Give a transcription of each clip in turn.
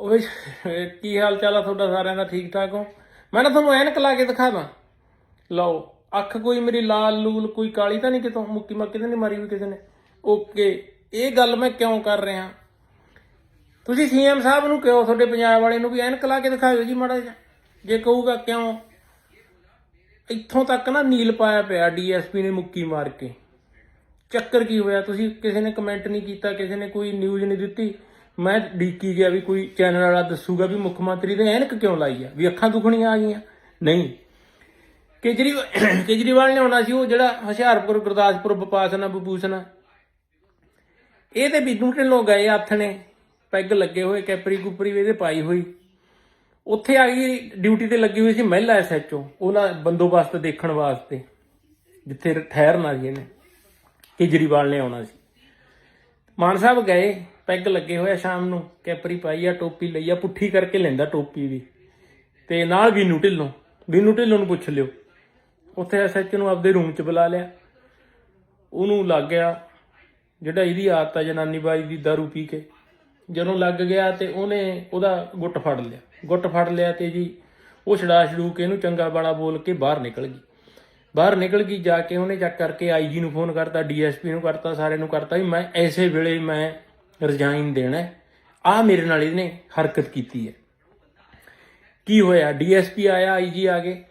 ਓਏ ਕੀ ਹਾਲ ਚਾਲ ਆ ਤੁਹਾਡਾ ਸਾਰਿਆਂ ਦਾ? ਠੀਕ ਠਾਕ ਹੋ? ਮੈਂ ਨਾ ਤੁਹਾਨੂੰ ਐਨਕ ਲਾ ਕੇ ਦਿਖਾਵਾਂ। ਲਓ, ਅੱਖ ਕੋਈ ਮੇਰੀ ਲਾਲ ਲੂਲ, ਕੋਈ ਕਾਲੀ ਤਾਂ ਨਹੀਂ ਕਿਤੋਂ? ਮੁੱਕੀ ਮੱਕੀ ਤਾਂ ਨਹੀਂ ਮਾਰੀ ਵੀ ਕਿਸੇ ਨੇ? ਓਕੇ, ਇਹ ਗੱਲ ਮੈਂ ਕਿਉਂ ਕਰ ਰਿਹਾ? ਤੁਸੀਂ ਸੀਐਮ ਸਾਹਿਬ ਨੂੰ ਕਿਉਂ, ਤੁਹਾਡੇ ਪੰਜਾਬ ਵਾਲੇ ਨੂੰ ਵੀ ਐਨਕ ਲਾ ਕੇ ਦਿਖਾਇਓ ਜੀ ਮਾੜਾ ਜਿਹਾ? ਜੇ ਕਹੂਗਾ ਕਿਉਂ? ਇੱਥੋਂ ਤੱਕ ਨਾ ਨੀਲ ਪਾਇਆ ਪਿਆ ਡੀਐਸਪੀ ਨੇ ਮੁੱਕੀ ਮਾਰ ਕੇ। ਚੱਕਰ ਕੀ ਹੋਇਆ? ਤੁਸੀਂ ਕਿਸੇ ਨੇ ਕਮੈਂਟ ਨਹੀਂ ਕੀਤਾ, ਕਿਸੇ ਨੇ ਕੋਈ ਨਿਊਜ਼ ਨਹੀਂ ਦਿੱਤੀ। ਮੈਂ ਡੀਕੀ ਗਿਆ ਵੀ ਕੋਈ ਚੈਨਲ ਵਾਲਾ ਦੱਸੂਗਾ ਵੀ ਮੁੱਖ ਮੰਤਰੀ ਨੇ ਐਨਕ ਕਿਉਂ ਲਾਈ ਆ? ਵੀ ਅੱਖਾਂ ਦੁਖਣੀਆਂ ਆ ਗਈਆਂ। ਨਹੀਂ। ਕੇਜਰੀਵਾਲ ਕੇਜਰੀਵਾਲ ਨੇ ਆਉਣਾ ਸੀ, ਉਹ ਜਿਹੜਾ ਹੁਸ਼ਿਆਰਪੁਰ, ਗੁਰਦਾਸਪੁਰ, ਬਪਾਸਨਾ ਬਪੂਸਨਾ ਇਹ ਤੇ ਬਿੱਦੂ ਢਿੱਲੋਂ ਗਏ ਹੱਥ ਨੇ ਪੈਗ ਲੱਗੇ ਹੋਏ, ਕੈਪਰੀ ਕੁਪਰੀ ਵੀ ਇਹਦੇ ਪਾਈ ਹੋਈ। ਉੱਥੇ ਆ ਗਈ, ਡਿਊਟੀ ਤੇ ਲੱਗੀ ਹੋਈ ਸੀ ਮਹਿਲਾ ਐਸਐਚਓ ਉਹਨਾਂ ਬੰਦੋਬਸਤ ਦੇਖਣ ਵਾਸਤੇ, ਜਿੱਥੇ ਠਹਿਰਨਾ ਸੀ ਇਹਨੇ। ਕੇਜਰੀਵਾਲ ਨੇ ਆਉਣਾ ਸੀ। ਮਾਨ ਸਾਹਿਬ ਗਏ। ਪੈਗ ਲੱਗੇ ਹੋਇਆ ਸ਼ਾਮ ਨੂੰ, ਕੈਪਰੀ ਪਾਈ ਆ, ਟੋਪੀ ਲਈ ਆ, ਪੁੱਠੀ ਕਰਕੇ ਲੈਂਦਾ ਟੋਪੀ ਵੀ। ਤੇ ਨਾਲ ਵੀਨੂ ਢਿੱਲੋਂ ਵੀਨੂ ਢਿੱਲੋਂ ਨੂੰ ਪੁੱਛ ਲਿਓ। ਉੱਥੇ ਐਸਐਚ ਨੂੰ ਆਪਦੇ ਰੂਮ 'ਚ ਬੁਲਾ ਲਿਆ। ਉਹਨੂੰ ਲੱਗ ਗਿਆ ਜਿਹੜਾ ਇਹਦੀ ਆਦਤ ਆ, ਜਨਾਨੀ ਬਾਈ ਦੀ दारू ਪੀ ਕੇ। ਜਦੋਂ ਲੱਗ ਗਿਆ ਤੇ ਉਹਨੇ ਉਹਦਾ ਗੁੱਟ ਫੜ ਲਿਆ। ਗੁੱਟ ਫੜ ਲਿਆ ਤੇ ਜੀ, ਉਹ ਛੜਾ ਛੜੂ ਕੇ ਇਹਨੂੰ ਚੰਗਾ ਬਾਲਾ ਬੋਲ ਕੇ ਬਾਹਰ ਨਿਕਲ ਗਈ। ਬਾਹਰ ਨਿਕਲ ਗਈ, ਜਾ ਕੇ ਉਹਨੇ ਚੱਕ ਕਰਕੇ ਆਈਜੀ ਨੂੰ ਫੋਨ ਕਰਤਾ ਡੀਐਸਪੀ ਨੂੰ ਕਰਤਾ ਸਾਰੇ ਨੂੰ ਕਰਤਾ ਵੀ ਮੈਂ ਐਸੇ ਵੇਲੇ ਮੈਂ ਰਿਜ਼ਾਈਨ ਦੇਣਾ ਆ ਮੇਰੇ ਨਾਲ ਇਹਨੇ ਹਰਕਤ ਕੀਤੀ ਹੈ। ਕੀ ਹੋਇਆ? ਡੀਐਸਪੀ ਆਇਆ ਆਈਜੀ ਆ ਗਏ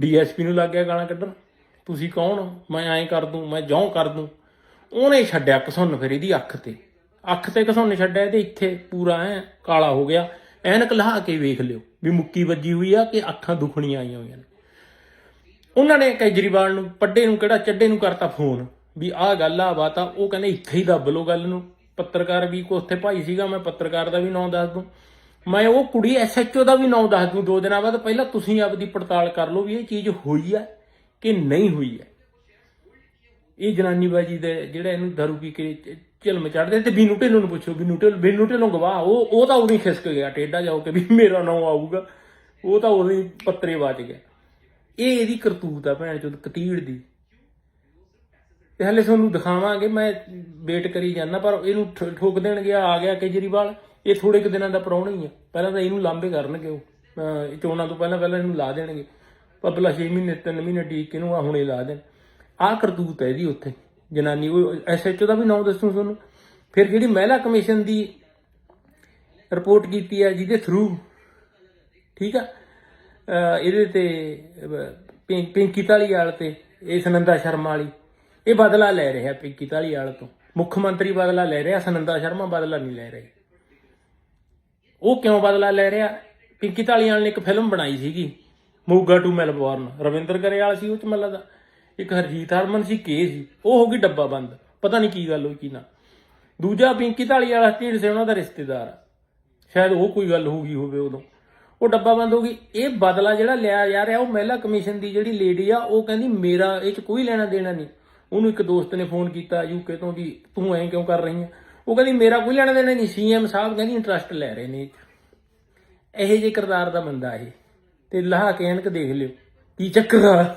ਡੀਐਸਪੀ ਨੂੰ ਲੱਗ ਗਿਆ ਗਾਲਾਂ ਕੱਢਣ। ਤੁਸੀਂ ਕੌਣ ਮੈਂ ਐਂ ਕਰ ਦੂੰ, ਮੈਂ ਜੌਂ ਕਰ ਦੂੰ। ਉਹਨੇ ਛੱਡਿਆ ਘਸੁੰਨ ਫਿਰ ਇਹਦੀ ਅੱਖ ਤੇ। ਅੱਖ ਤੇ ਘਸੁੰਨ ਛੱਡਿਆ ਤੇ ਇੱਥੇ ਪੂਰਾ ਐ ਕਾਲਾ ਹੋ ਗਿਆ। ਐਨਕ ਲਹਾ ਕੇ ਵੇਖ ਲਿਓ ਵੀ ਮੁੱਕੀ ਵੱਜੀ ਹੋਈ ਆ ਕਿ ਅੱਖਾਂ ਦੁਖਣੀਆਂ ਆਈਆਂ ਹੋਈਆਂ ਨੇ। ਉਹਨਾਂ ਨੇ ਕੇਜਰੀਵਾਲ ਨੂੰ, ਪੱਡੇ ਨੂੰ ਕਿਹੜਾ, ਚੱਡੇ ਨੂੰ ਕਰਤਾ ਫੋਨ ਵੀ ਆਹ ਗੱਲ ਆ ਬਾਤ ਆ। ਉਹ ਕਹਿੰਦੇ, ਇੱਥੇ ਹੀ ਦੱਬ ਲਓ ਗੱਲ ਨੂੰ। ਪੱਤਰਕਾਰ ਵੀ ਕੋ ਉੱਥੇ ਭਾਈ ਸੀਗਾ, ਮੈਂ ਪੱਤਰਕਾਰ ਦਾ ਵੀ ਨਾਮ ਦੱਸ ਦੂੰ। ਮੈਂ ਉਹ ਕੁੜੀ ਐਸਐਚਓ ਦਾ ਵੀ ਨਾਮ ਦੱਸ ਦੂੰ, ਦੋ ਦਿਨਾਂ ਬਾਅਦ ਪਹਿਲਾਂ ਤੁਸੀਂ ਆਪਦੀ ਪੜਤਾਲ ਕਰ ਲਓ ਵੀ ਇਹ ਚੀਜ਼ ਹੋਈ ਹੈ ਕਿ ਨਹੀਂ ਹੋਈ ਹੈ। ਇਹ ਜਨਾਨੀਬਾਜੀ ਦੇ ਜਿਹੜਾ ਇਹਨੂੰ ਦਾਰੂ ਪੀ ਕੇ ਚ- ਝਿਲਮ ਚੜਦੇ ਤੇ ਬੀਨੂ ਢਿੱਲੋਂ ਨੂੰ ਪੁੱਛੋ, ਬੀਨੂ ਢਿੱਲੋਂ ਬੀਨੂ ਢਿੱਲੋਂ ਗਵਾਹ, ਉਹ ਉਹ ਤਾਂ ਉਦੋਂ ਖਿਸਕ ਗਿਆ ਟੇਡਾ ਜਾਓ ਕਿ ਵੀ ਮੇਰਾ ਨਾਮ ਆਊਗਾ, ਉਹ ਤਾਂ ਉਦੋਂ ਹੀ ਪੱਤਰੇ ਵੱਜ ਗਿਆ। ਇਹ ਇਹਦੀ ਕਰਤੂਤ ਆ ਭੈਣ ਚੋਦ, ਕਤੀੜ ਦੀ। ਤੇ ਹਲੇ ਤੁਹਾਨੂੰ ਦਿਖਾਵਾਂਗੇ, ਮੈਂ ਵੇਟ ਕਰੀ ਜਾਂਦਾ, ਪਰ ਇਹਨੂੰ ਠ- ਠੋਕ ਦੇਣਗੇ, ਆ ਗਿਆ ਕੇਜਰੀਵਾਲ। ਇਹ ਥੋੜੇ ਕੁ ਦਿਨਾਂ ਦਾ ਪ੍ਰਾਹੁਣਾ ਹੀ ਆ। ਪਹਿਲਾਂ ਤਾਂ ਇਹਨੂੰ ਲਾਂਬੇ ਕਰਨਗੇ ਉਹ। ਚੋਣਾਂ ਤੋਂ ਪਹਿਲਾਂ ਪਹਿਲਾਂ ਇਹਨੂੰ ਲਾ ਦੇਣਗੇ। ਪਬਲਾ 6 ਮਹੀਨੇ 3 ਮਹੀਨੇ ਡੀਕ ਇਹਨੂੰ ਆ ਹੁਣੇ ਲਾ ਦੇਣ। ਆਹ ਕਰਤੂਤ ਹੈ ਇਹਦੀ ਉੱਥੇ, ਜਨਾਨੀ। ਉਹ ਐਸਐਚਓ ਦਾ ਵੀ ਨਾਮ ਦੱਸੂ ਤੁਹਾਨੂੰ ਫਿਰ ਜਿਹੜੀ ਮਹਿਲਾ ਕਮਿਸ਼ਨ ਦੀ ਰਿਪੋਰਟ ਕੀਤੀ ਹੈ, ਜਿਹਦੇ ਥਰੂ ਠੀਕ ਆ? ਇਹਦੇ ਤੇ, ਅਹ, ਪਿੰ- ਪਿੰਕੀ ਢਾਲੀਵਾਲ ਤੇ, ਇਹ ਸਨੰਦਾ ਸ਼ਰਮਾ ਵਾਲੀ। ਇਹ ਬਦਲਾ ਲੈ ਰਿਹਾ ਪਿੰਕੀ ਢਾਲੀਵਾਲ ਤੋਂ। ਮੁੱਖ ਮੰਤਰੀ ਬਦਲਾ ਲੈ ਰਿਹਾ ਸਨੰਦਾ ਸ਼ਰਮਾ ਬਦਲਾ ਨਹੀਂ ਲੈ ਰਹੇ। ਉਹ ਕਿਉਂ ਬਦਲਾ ਲੈ ਰਿਹਾ? ਪਿੰਕੀ ਧਾਲੀਵਾਲ ਨੇ ਇੱਕ ਫਿਲਮ ਬਣਾਈ ਸੀਗੀ, ਮੋਗਾ ਟੂ ਮੈਲਬੌਰਨ। ਰਵਿੰਦਰ ਗਰੇਵਾਲ ਸੀ ਉਹ ਚ ਮੱਲਾ ਦਾ। ਇੱਕ ਹਰਜੀਤ ਹਰਮਨ ਸੀ, ਕੇ ਸੀ। ਉਹ ਹੋ ਗਈ ਡੱਬਾ ਬੰਦ। ਪਤਾ ਨਹੀਂ ਕੀ ਗੱਲ ਹੋਈ, ਕੀ ਨਾ। ਦੂਜਾ ਪਿੰਕੀ ਢਾਲੀਵਾਲ ਢੀੜ ਸੇ, ਉਹਨਾਂ ਦਾ ਰਿਸ਼ਤੇਦਾਰ। ਸ਼ਾਇਦ ਉਹ ਕੋਈ ਗੱਲ ਹੋ ਗਈ ਹੋਵੇ ਉਦੋਂ। ਉਹ ਡੱਬਾ ਬੰਦ ਹੋ ਗਈ। ਇਹ ਬਦਲਾ ਜਿਹੜਾ ਲਿਆ ਜਾ ਰਿਹਾ, ਉਹ ਮਹਿਲਾ ਕਮਿਸ਼ਨ ਦੀ ਜਿਹੜੀ ਲੇਡੀ ਆ, ਉਹ ਕਹਿੰਦੀ, ਮੇਰਾ ਇਹ ਚ ਕੋਈ ਲੈਣਾ ਦੇਣਾ ਨਹੀਂ। ਉਹਨੂੰ ਇੱਕ ਦੋਸਤ ਨੇ ਫੋਨ ਕੀਤਾ ਯੂਕੇ ਤੋਂ ਜੀ ਤੂੰ ਐਂ ਕਿਉਂ ਕਰ ਰਹੀ ਆ ਉਹ ਕਹਿੰਦੀ, ਮੇਰਾ ਕੋਈ ਲੈਣਾ ਦੇਣਾ ਨਹੀਂ। ਸੀਐਮ ਸਾਹਿਬ ਕਹਿੰਦੀ ਇੰਟਰਸਟ ਲੈ ਰਹੇ ਨੇ। ਇਹ 'ਚ। ਇਹੋ ਜਿਹੇ ਕਿਰਦਾਰ ਦਾ ਬੰਦਾ ਇਹ। ਤੇ ਲਾਹ ਕੇ ਐਨਕ ਦੇਖ ਲਿਓ। ਕੀ ਚੱਕਰ ਆ?